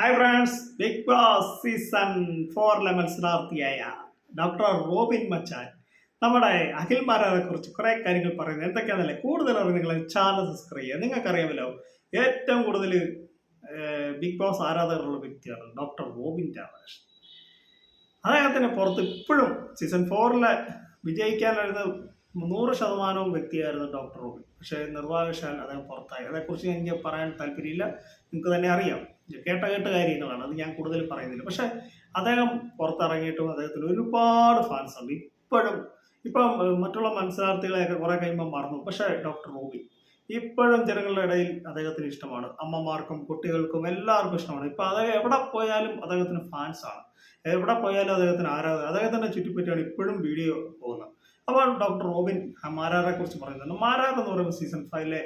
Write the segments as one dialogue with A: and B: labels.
A: Hi friends Big Boss season ഫോറിലെ മത്സരാർത്ഥിയായ doctor Robin മച്ചാൻ നമ്മുടെ അഖിൽ മാരാരെ കുറിച്ച് കുറേ കാര്യങ്ങൾ പറയുന്നത് എന്തൊക്കെയാണെന്നല്ലേ? കൂടുതൽ നിങ്ങൾ ചാനൽ സബ്സ്ക്രൈബ് ചെയ്യുക. നിങ്ങൾക്കറിയാമല്ലോ ഏറ്റവും കൂടുതൽ ബിഗ് ബോസ് ആരാധകരുള്ള വ്യക്തിയാണ് ഡോക്ടർ റോബിൻ രാധാകൃഷ്ണൻ അദ്ദേഹത്തിന് പുറത്ത് ഇപ്പോഴും സീസൺ ഫോറിലെ വിജയിക്കാനായിരുന്നു നൂറ് ശതമാനവും വ്യക്തിയായിരുന്നു ഡോക്ടർ റോബിൻ. പക്ഷേ നിർഭാഗ്യവശാൽ അദ്ദേഹം പുറത്തായി. അതേക്കുറിച്ച് എനിക്ക് പറയാൻ താല്പര്യമില്ല. നിങ്ങൾക്ക് തന്നെ അറിയാം. കേട്ട കേട്ട കാര്യങ്ങളാണ് അത് ഞാൻ കൂടുതൽ പറയുന്നില്ല. പക്ഷെ അദ്ദേഹം പുറത്തിറങ്ങിയിട്ടും അദ്ദേഹത്തിന് ഒരുപാട് ഫാൻസ് ഉണ്ട്. ഇപ്പോഴും ഇപ്പം മറ്റുള്ള മത്സരാർത്ഥികളെയൊക്കെ കുറെ കഴിയുമ്പോൾ മറന്നു. പക്ഷെ ഡോക്ടർ റോബി ഇപ്പോഴും ജനങ്ങളുടെ ഇടയിൽ അദ്ദേഹത്തിന് ഇഷ്ടമാണ്. അമ്മമാർക്കും കുട്ടികൾക്കും എല്ലാവർക്കും ഇഷ്ടമാണ്. ഇപ്പം അദ്ദേഹം എവിടെ പോയാലും അദ്ദേഹത്തിന് ഫാൻസ് ആണ്. എവിടെ പോയാലും അദ്ദേഹത്തിന് ആരാധന അദ്ദേഹത്തിന്റെ ചുറ്റിപ്പറ്റിയാണ് ഇപ്പോഴും വീഡിയോ പോകുന്നത്. അപ്പോൾ ഡോക്ടർ റോബിൻ മാരാറെ കുറിച്ച് പറയുന്നുണ്ട്. മാരാർ എന്ന് പറയുമ്പോൾ സീസൺ ഫൈവിലെ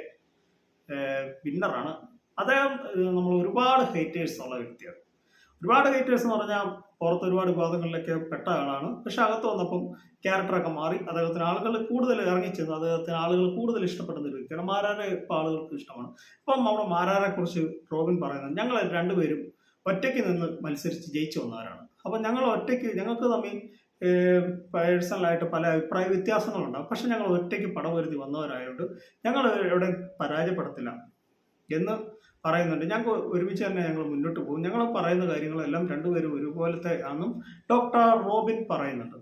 A: വിന്നറാണ് അദ്ദേഹം നമ്മൾ ഒരുപാട് ഹേറ്റേഴ്സ് ഉള്ള വ്യക്തിയാണ്. ഒരുപാട് ഹേറ്റേഴ്സ് എന്ന് പറഞ്ഞാൽ പുറത്ത് ഒരുപാട് വിവാദങ്ങളിലൊക്കെ പെട്ട ആളാണ്. പക്ഷെ അകത്ത് വന്നപ്പം ക്യാരക്ടറൊക്കെ മാറി. അദ്ദേഹത്തിന് ആളുകൾ കൂടുതൽ ഇറങ്ങിച്ചെന്ന് അദ്ദേഹത്തിന് ആളുകൾ കൂടുതൽ ഇഷ്ടപ്പെടുന്ന ഒരു വ്യക്തിയാണ്. മാരാരെ ഇപ്പോൾ ആളുകൾക്ക് ഇഷ്ടമാണ്. ഇപ്പം നമ്മുടെ മാരാരെ കുറിച്ച് റോബിൻ പറയുന്നത് ഞങ്ങൾ രണ്ടുപേരും ഒറ്റയ്ക്ക് നിന്ന് മത്സരിച്ച് ജയിച്ചു വന്നവരാണ്. അപ്പം ഞങ്ങൾ ഒറ്റയ്ക്ക് ഞങ്ങൾക്ക് തമ്മിൽ പേഴ്സണലായിട്ട് പല അഭിപ്രായ വ്യത്യാസങ്ങളുണ്ടാകും പക്ഷെ ഞങ്ങൾ ഒറ്റയ്ക്ക് പടം വരുത്തി വന്നവരായതുകൊണ്ട് ഞങ്ങൾ എവിടെ പരാജയപ്പെടത്തില്ല. എന്ന് പറയുന്നുണ്ട്. ഞങ്ങൾ ഒരുമിച്ച് തന്നെ ഞങ്ങൾ മുന്നോട്ട് പോകും. ഞങ്ങൾ പറയുന്ന കാര്യങ്ങളെല്ലാം രണ്ടുപേരും ഒരുപോലത്തെ ആണെന്നും ഡോക്ടർ റോബിൻ പറയുന്നുണ്ട്.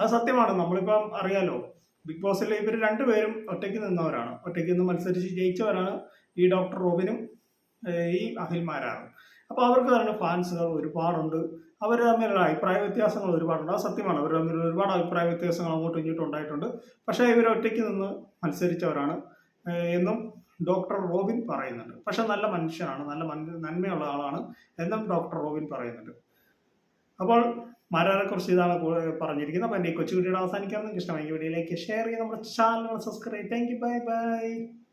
A: അത് സത്യമാണ്. നമ്മളിപ്പം അറിയാലോ ബിഗ് ബോസിൽ ഇവർ രണ്ടുപേരും ഒറ്റയ്ക്ക് നിന്നവരാണ്. ഒറ്റയ്ക്ക് നിന്ന് മത്സരിച്ച് ജയിച്ചവരാണ് ഈ ഡോക്ടർ റോബിനും ഈ അഖിൽമാരാണ്. അപ്പോൾ അവർക്ക് തന്നെ ഫാൻസുകൾ ഒരുപാടുണ്ട്. അവർ തമ്മിലുള്ള അഭിപ്രായ വ്യത്യാസങ്ങൾ ഒരുപാടുണ്ട്. അത് സത്യമാണ്. അവർ തമ്മിൽ ഒരുപാട് അഭിപ്രായ വ്യത്യാസങ്ങൾ അങ്ങോട്ടും ഇങ്ങോട്ടും ഉണ്ടായിട്ടുണ്ട്. പക്ഷേ ഇവർ ഒറ്റയ്ക്ക് നിന്ന് മത്സരിച്ചവരാണ് എന്നും ഡോക്ടർ റോബിൻ പറയുന്നുണ്ട്. പക്ഷെ നല്ല മനുഷ്യനാണ് നല്ല നന്മയുള്ള ആളാണ് എന്നും ഡോക്ടർ റോബിൻ പറയുന്നുണ്ട്. അപ്പോൾ കുറിച്ച് ഇതാണ് പറഞ്ഞിരിക്കുന്നത്. അപ്പോൾ എന്റെ ഈ കൊച്ചു വീഡിയോ അവസാനിക്കാൻ ഇഷ്ടമായി വീഡിയോയിലേക്ക് ഷെയർ ചെയ്ത് നമ്മുടെ channel subscribe thank you bye bye